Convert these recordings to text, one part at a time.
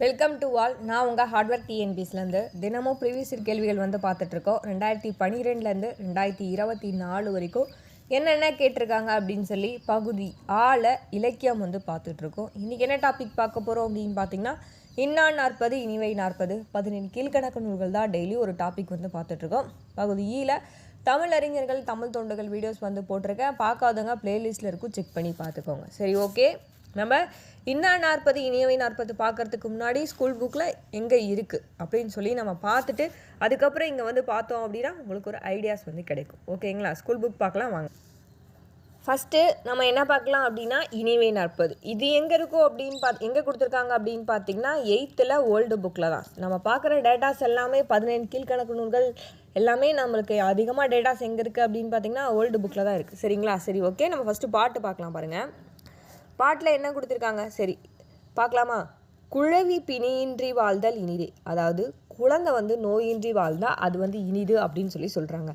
Welcome to all நான் உங்கள் hardware டிஎன்பிஸ்லேருந்து தினமும் ப்ரீவியஸ் கேள்விகள் வந்து பார்த்துட்ருக்கோம் ரெண்டாயிரத்தி பன்னிரெண்டுலேருந்து ரெண்டாயிரத்தி இருபத்தி நாலு வரைக்கும் என்னென்ன கேட்டிருக்காங்க அப்படின்னு சொல்லி பகுதி ஆள இலக்கியம் வந்து பார்த்துட்ருக்கோம் இன்றைக்கி என்ன டாபிக் பார்க்க போகிறோம் அப்படின்னு பார்த்தீங்கன்னா இன்னா நாற்பது இனிவை நாற்பது பதினெண்டு கீழ்கணக்கு நூல்கள் தான் டெய்லி ஒரு டாபிக் வந்து பார்த்துட்ருக்கோம் பகுதி ஈல தமிழ் அறிஞர்கள் தமிழ் தொண்டுகள் வீடியோஸ் வந்து போட்டிருக்கேன். பார்க்காதவங்க ப்ளேலிஸ்ட்டில் இருக்கும் செக் பண்ணி பார்த்துக்கோங்க. சரி ஓகே நம்ம இன்னா நாற்பது இனியவை நாற்பது பார்க்கறதுக்கு முன்னாடி ஸ்கூல் புக்கில் எங்கே இருக்குது அப்படின்னு சொல்லி நம்ம பார்த்துட்டு அதுக்கப்புறம் இங்கே வந்து பார்த்தோம் அப்படின்னா உங்களுக்கு ஒரு ஐடியாஸ் வந்து கிடைக்கும். ஓகேங்களா ஸ்கூல் புக் பார்க்கலாம் வாங்க. ஃபஸ்ட்டு நம்ம என்ன பார்க்கலாம் அப்படின்னா இனிவை நாற்பது. இது எங்கே இருக்கும் அப்படின்னு பார்த்து எங்கே கொடுத்துருக்காங்க அப்படின்னு பார்த்தீங்கன்னா எயித்தில் ஓல்டு புக்கில் தான். நம்ம பார்க்குற டேட்டாஸ் எல்லாமே பதினேழு கீழ்கணக்கு நூல்கள் எல்லாமே நம்மளுக்கு அதிகமாக டேட்டாஸ் எங்கே இருக்குது அப்படின்னு பார்த்தீங்கன்னா ஓல்டு புக்கில் தான் இருக்குது சரிங்களா? சரி ஓகே நம்ம ஃபஸ்ட்டு பாட்டு பார்க்கலாம் பாருங்கள் பாட்டில் என்ன கொடுத்துருக்காங்க? சரி பார்க்கலாமா? குழவி பிணியின்றி வாழ்தல் இனிது. அதாவது குழந்தை வந்து நோயின்றி வாழ்ந்தால் அது வந்து இனிது அப்படின்னு சொல்லி சொல்கிறாங்க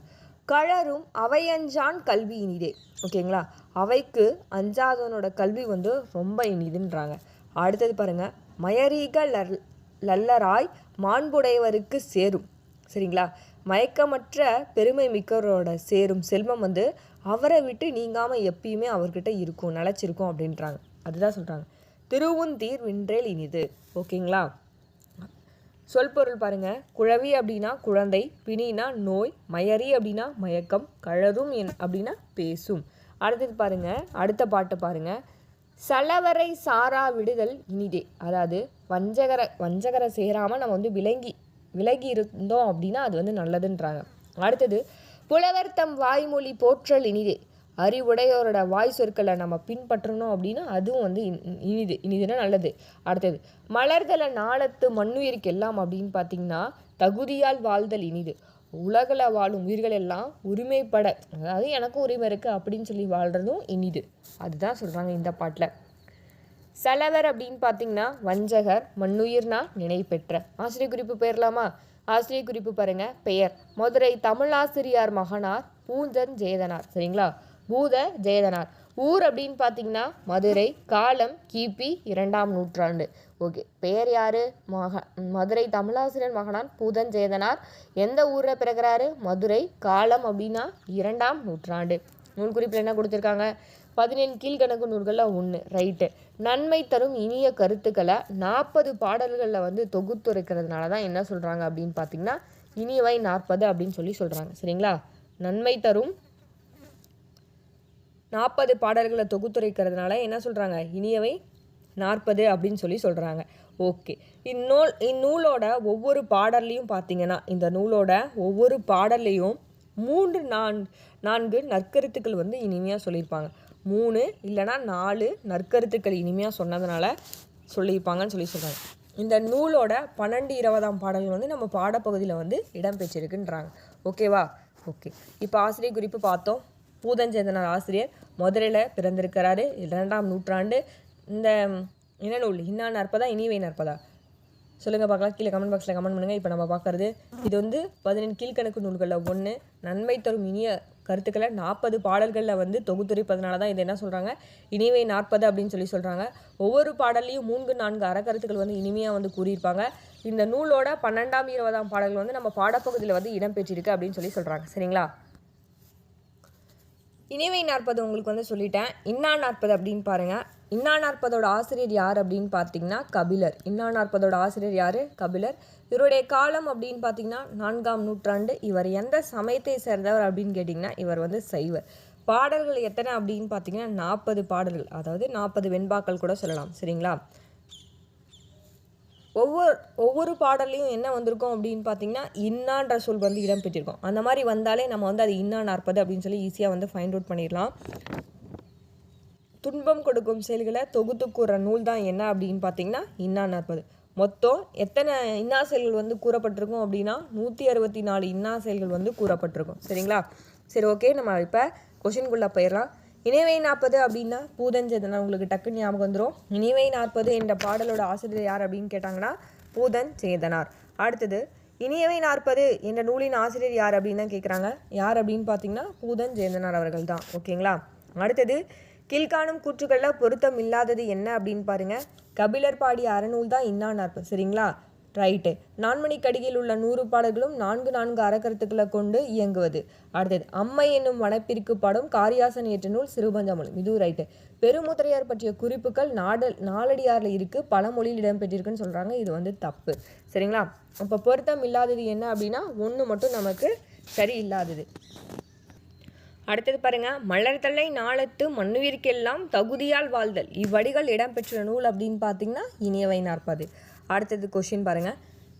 கழரும் அவையஞ்சான் கல்வி இனிதே. ஓகேங்களா? அவைக்கு அஞ்சாதவனோட கல்வி வந்து ரொம்ப இனிதுன்றாங்க. அடுத்தது பாருங்கள் மயரீக லல் லல்லராய் மாண்புடையவருக்கு சேரும். சரிங்களா? மயக்கமற்ற பெருமை மிக்கவரோட சேரும் செல்வம் வந்து அவரை விட்டு நீங்காமல் எப்பயுமே அவர்கிட்ட இருக்கும் நிலச்சிருக்கும் அப்படின்றாங்க. அதுதான் சொல்கிறாங்க திருவுந்தீர் வின்றேல் இனிது. ஓகேங்களா? சொல் பொருள் பாருங்கள் குழவி அப்படின்னா குழந்தை பிணினா நோய் மயரி அப்படின்னா மயக்கம் கழறும் என் அப்படின்னா பேசும். அடுத்தது பாருங்கள் அடுத்த பாட்டு பாருங்கள் சலவரை சாரா விடுதல் இனிதே. அதாவது வஞ்சகர வஞ்சகரை சேராமல் நம்ம வந்து விளங்கி விலகி இருந்தோம் அப்படின்னா அது வந்து நல்லதுன்றாங்க. அடுத்தது புலவர் தம் வாய்மொழி போற்றல் இனிதே. அறிவுடையோரோட வாய் சொற்களை நம்ம பின்பற்றணும் அப்படின்னா அதுவும் வந்து இன்- இனிது இனிதுன்னா நல்லது. அடுத்தது மலர்தல நாளத்து மண்ணுயிருக்கு எல்லாம் அப்படின்னு பார்த்தீங்கன்னா தகுதியால் வாழ்தல் இனிது. உலகில் வாழும் உயிர்கள் எல்லாம் உரிமைப்பட அதாவது எனக்கும் உரிமை இருக்குது அப்படின்னு சொல்லி வாழ்கிறதும் இனிது. அதுதான் சொல்கிறாங்க இந்த பாட்டில். செலவர் அப்படின்னு பார்த்தீங்கன்னா வஞ்சகர் மண்ணுயிர்னா நினை பெற்ற. ஆசிரியர் குறிப்பு பெயர்லாமா? ஆசிரியர் குறிப்பு பாருங்க. பெயர். மதுரை தமிழாசிரியார் மகனார் பூஞ்சன் ஜெயதனார். சரிங்களா? பூத ஜெயதனார். ஊர் அப்படின்னு பார்த்தீங்கன்னா மதுரை காலம் கிபி இரண்டாம் நூற்றாண்டு. ஓகே. பெயர் யாரு? மக மதுரை தமிழாசிரியர் மகனார் பூதன் ஜெயதனார். எந்த ஊரில் பிறகுறாரு மதுரை காலம் அப்படின்னா இரண்டாம் நூற்றாண்டு. நூல் குறிப்பில் என்ன கொடுத்துருக்காங்க? பதினேழு கீழ்கணக்கு நூல்களில் ஒன்று ரைட்டு. நன்மை தரும் இனிய கருத்துக்களை நாற்பது பாடல்களில் வந்து தொகுத்துரைக்கிறதுனால தான் என்ன சொல்கிறாங்க அப்படின்னு பார்த்தீங்கன்னா இனியவை நாற்பது அப்படின்னு சொல்லி சொல்கிறாங்க சரிங்களா? நன்மை தரும் நாற்பது பாடல்களை தொகுத்துரைக்கிறதுனால என்ன சொல்கிறாங்க இனியவை நாற்பது அப்படின்னு சொல்லி சொல்கிறாங்க ஓகே. இந்நூல் இந்நூலோட ஒவ்வொரு பாடல்லையும் பார்த்தீங்கன்னா இந்த நூலோட ஒவ்வொரு பாடல்லையும் மூன்று நான் நான்கு நற்கருத்துக்கள் வந்து இனிமையாக சொல்லியிருப்பாங்க. மூணு இல்லைன்னா நாலு நற்கருத்துக்கள் இனிமையாக சொன்னதுனால சொல்லியிருப்பாங்கன்னு சொல்லி சொல்கிறாங்க இந்த நூலோட பன்னெண்டு இருபதாம் பாடல்கள் வந்து நம்ம பாடப்பகுதியில் வந்து இடம்பெற்றிருக்குன்றாங்க. ஓகேவா? ஓகே. இப்போ ஆசிரியர் குறிப்பு பார்த்தோம். பூதஞ்சேந்தனார் ஆசிரியர் மதுரையில் பிறந்திருக்கிறாரு. இரண்டாம் நூற்றாண்டு. இந்த என்ன நூல் இன்னா நற்பதா இனிவை நற்பதா? சொல்லுங்கள் பார்க்கலாம். கீழே கமெண்ட் பாக்ஸில் கமெண்ட் பண்ணுங்கள் இப்போ நம்ம பார்க்குறது இது வந்து பதினெண்டு கீழ்கணக்கு நூல்களில் ஒன்று நன்மை தரும் இனிய கருத்துக்களை நாற்பது பாடல்களில் வந்து தொகுத்துரைப்பதனால தான் இது என்ன சொல்கிறாங்க இனிமை நாற்பது அப்படின்னு சொல்லி சொல்கிறாங்க ஒவ்வொரு பாடல்லையும் மூன்று நான்கு அறக்கருத்துக்கள் வந்து இனிமையாக வந்து கூறியிருப்பாங்க. இந்த நூலோட பன்னெண்டாம் இருபதாம் பாடல்கள் வந்து நம்ம பாடப்பகுதியில் வந்து இடம்பெற்றிருக்கு அப்படின்னு சொல்லி சொல்கிறாங்க சரிங்களா? இனிவை நாற்பது உங்களுக்கு வந்து சொல்லிட்டேன். இன்னா நாற்பது அப்படின்னு பாருங்கள் இன்னா நாற்பதோட ஆசிரியர் யார் அப்படின்னு பார்த்தீங்கன்னா கபிலர். இன்னா நாற்பதோட ஆசிரியர் யார்? கபிலர். இவருடைய காலம் அப்படின்னு பார்த்தீங்கன்னா நான்காம் நூற்றாண்டு. இவர் எந்த சமயத்தை சேர்ந்தவர் அப்படின்னு கேட்டிங்கன்னா இவர் வந்து சைவர் பாடல்கள் எத்தனை அப்படின்னு பார்த்தீங்கன்னா நாற்பது பாடல்கள். அதாவது நாற்பது வெண்பாக்கள் கூட சொல்லலாம். சரிங்களா? ஒவ்வொரு ஒவ்வொரு பாடல்லையும் என்ன வந்திருக்கும் அப்படின்னு பார்த்தீங்கன்னா இன்னான்ற சொல் வந்து இடம்பெற்றிருக்கும். அந்த மாதிரி வந்தாலே நம்ம வந்து அது இன்னா நாற்பது அப்படின்னு சொல்லி ஈஸியாக வந்து ஃபைண்ட் அவுட் பண்ணிடலாம். துன்பம் கொடுக்கும் செயல்களை தொகுத்து கூற நூல் தான் என்ன அப்படின்னு பார்த்தீங்கன்னா இன்னா நாற்பது மொத்தம் எத்தனை இன்னா செயல்கள் வந்து கூறப்பட்டிருக்கும் அப்படின்னா நூற்றி அறுபத்தி நாலு இன்னா செயல்கள் வந்து கூறப்பட்டிருக்கும். சரிங்களா? சரி ஓகே நம்ம இப்போ கொஷின்குள்ளே போயிடலாம். இணைவை நாற்பது அப்படின்னா பூதஞ்சேதனா உங்களுக்கு டக்குன்னு ஞாபகம் வந்துடும் இணைவை நாற்பது என்ற பாடலோட ஆசிரியர் யார் அப்படின்னு கேட்டாங்கன்னா பூதன் சேதனார் அடுத்தது இனியவை நாற்பது என்ற நூலின் ஆசிரியர் யார் அப்படின்னு தான் கேட்குறாங்க யார் அப்படின்னு பார்த்தீங்கன்னா பூதன் ஜெயந்தனார் அவர்கள் தான். ஓகேங்களா? அடுத்தது கீழ்காணும் கூற்றுகளில் பொருத்தம் இல்லாதது என்ன அப்படின்னு பாருங்கள் கபிலர் பாடிய அறநூல் தான் இன்னா நாற்பது சரிங்களா? ரைட்டு நான்மணிக்கடியில் உள்ள நூறு பாடல்களும் நான்கு நான்கு அறக்கருத்துக்களை கொண்டு இயங்குவது. அடுத்தது அம்மை என்னும் வனப்பிற்கு படம் காரியாசன் ஏற்ற நூல் சிறுபஞ்சமொழி இதுவும் ரைட்டு பெருமுத்திரையார் பற்றிய குறிப்புகள் நாடல் நாலடியாரில் இருக்கு. பல மொழியில் இடம்பெற்றிருக்குன்னு சொல்கிறாங்க இது வந்து தப்பு. சரிங்களா? அப்போ பொருத்தம் இல்லாதது என்ன அப்படின்னா ஒன்று மட்டும் நமக்கு சரி இல்லாதது அடுத்தது பாருங்க மலர்தலை நாளத்து மண்ணுயிர்க்கெல்லாம் தகுதியால் வாழ்தல். இவ்வடிகள் இடம்பெற்ற நூல் அப்படின்னு பார்த்தீங்கன்னா இனியவை நாற்பது. அடுத்தது கொஷின் பாருங்க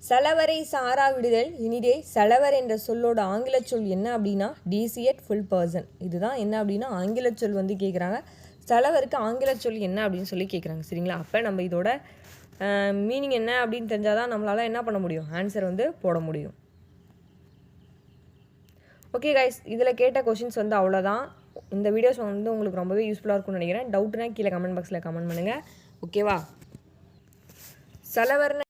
செலவரை சாரா விடுதல். இனிதே செலவர் என்ற சொல்லோட ஆங்கில சொல் என்ன அப்படின்னா டிசிஎட் ஃபுல் பர்சன் இதுதான் என்ன அப்படின்னா ஆங்கில சொல் வந்து கேட்குறாங்க செலவருக்கு ஆங்கில சொல் என்ன அப்படின்னு சொல்லி கேட்குறாங்க சரிங்களா? அப்போ நம்ம இதோட மீனிங் என்ன அப்படின்னு தெரிஞ்சால் தான் நம்மளால் என்ன பண்ண முடியும்? ஆன்சர் வந்து போட முடியும். ஓகே கைஸ் இதில் கேட்ட கொஷின்ஸ் வந்து அவ்வளோதான் இந்த வீடியோஸ் வந்து உங்களுக்கு ரொம்பவே யூஸ்ஃபுல்லாக இருக்கும்னு நினைக்கிறேன். டவுட்னா கீழே கமெண்ட் பாக்ஸில் கமெண்ட் பண்ணுங்கள் ஓகேவா செலவர்னு